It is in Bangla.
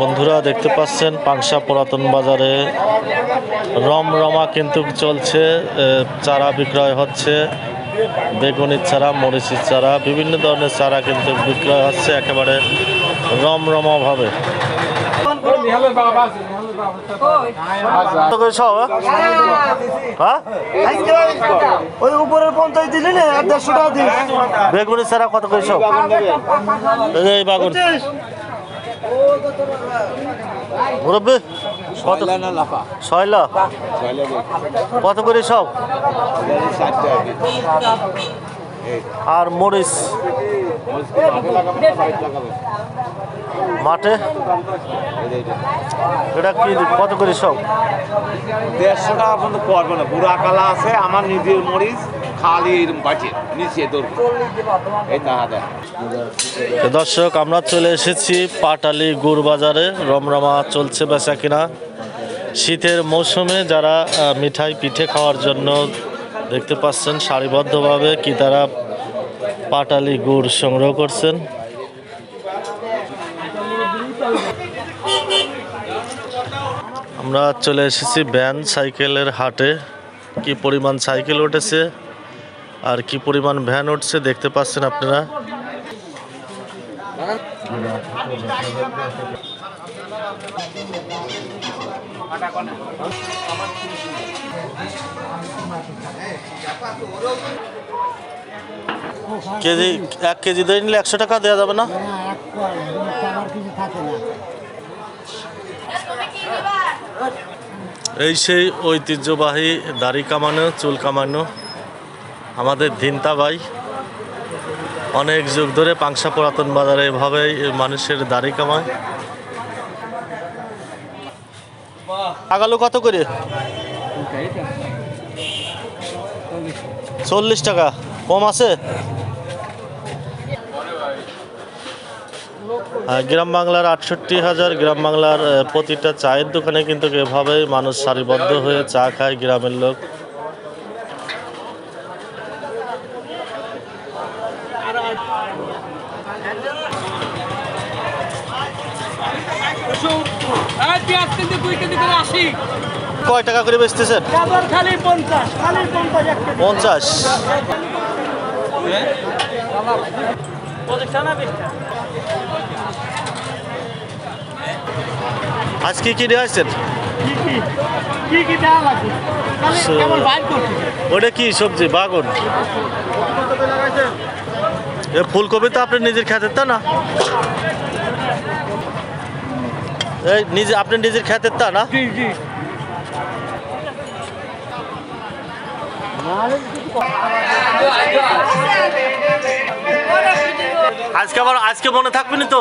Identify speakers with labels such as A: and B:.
A: বন্ধুরা দেখতে পাচ্ছেন পাংশা পুরাতন বাজারে রমরমা কিন্তু চলছে চারা বিক্রয় হচ্ছে বেগুনির চারা মরিচের চারা বিভিন্ন ধরনের চারা কিন্তু বিক্রয় হচ্ছে একেবারে রমরমাভাবে হ্যাঁ?
B: ওই উপরের পঞ্চাশ দিলি না আর দেড়শো টাকা দিন
A: বেগুনির চারা কত করে সব? এই বাগুন। মুরব্বী? কত? ছয়লা কত করে সব? আর মরিচ? মাঠে? এটা কি কত করে সব?
C: দেড়শো টাকা পর্যন্ত পড়বে না। বুড়া কালা আছে আমার নিজের মরিচ।
A: দর্শক, আমরা চলে এসেছি পাটালি গুড় বাজারে রমরমা চলছে বেচা কিনা। শীতের মৌসুমে যারা মিঠাই পিঠে খাওয়ার জন্য দেখতে পাচ্ছেন, সারিবদ্ধভাবে কি তারা পাটালি গুড় সংগ্রহ করছেন। আমরা চলে এসেছি ভ্যান সাইকেলের হাটে। কি পরিমাণ সাইকেল উঠেছে? আর কি পরিমাণ ভ্যান উঠছে দেখতে পাচ্ছেন আপনারা? কেজি, এক কেজি দিয়ে নিলে একশো টাকা দেওয়া যাবে না? এই সেই ঐতিহ্যবাহী দাড়ি কামানো, চুল কামানো। আমাদের ধিনতা ভাই, অনেক যুগ ধরে পাংশা পুরাতন বাজারে এভাবেই মানুষের দাড়ি কামায়। আগালু কত করে? চল্লিশ টাকা, কম আছে? গ্রাম বাংলার আটষট্টি হাজার, গ্রাম বাংলার প্রতিটা চায়ের দোকানে কিন্তু এভাবেই মানুষ সারিবদ্ধ হয়ে চা খায় গ্রামের লোক
D: পেঁয়াজ কেজি দুই কেজি করে আসি
A: কয় টাকা করে বেচতেছেন?
D: পঞ্চাশ।
A: আজ কি কি নিয়ে আসছেন?
D: কি কি? কি কি দেওয়া লাগবে? খালি
A: সে-
D: কেবল বাইর করছি
A: ওটা কি সবজি? বাগুন। এ ফুলকপি তো আপনি নিজের খেতে তা না? এই নিজে আপনি নিজের খেতে তা না?
D: জি জি।
A: আজকে আবার আজকে মনে থাকবে না তো?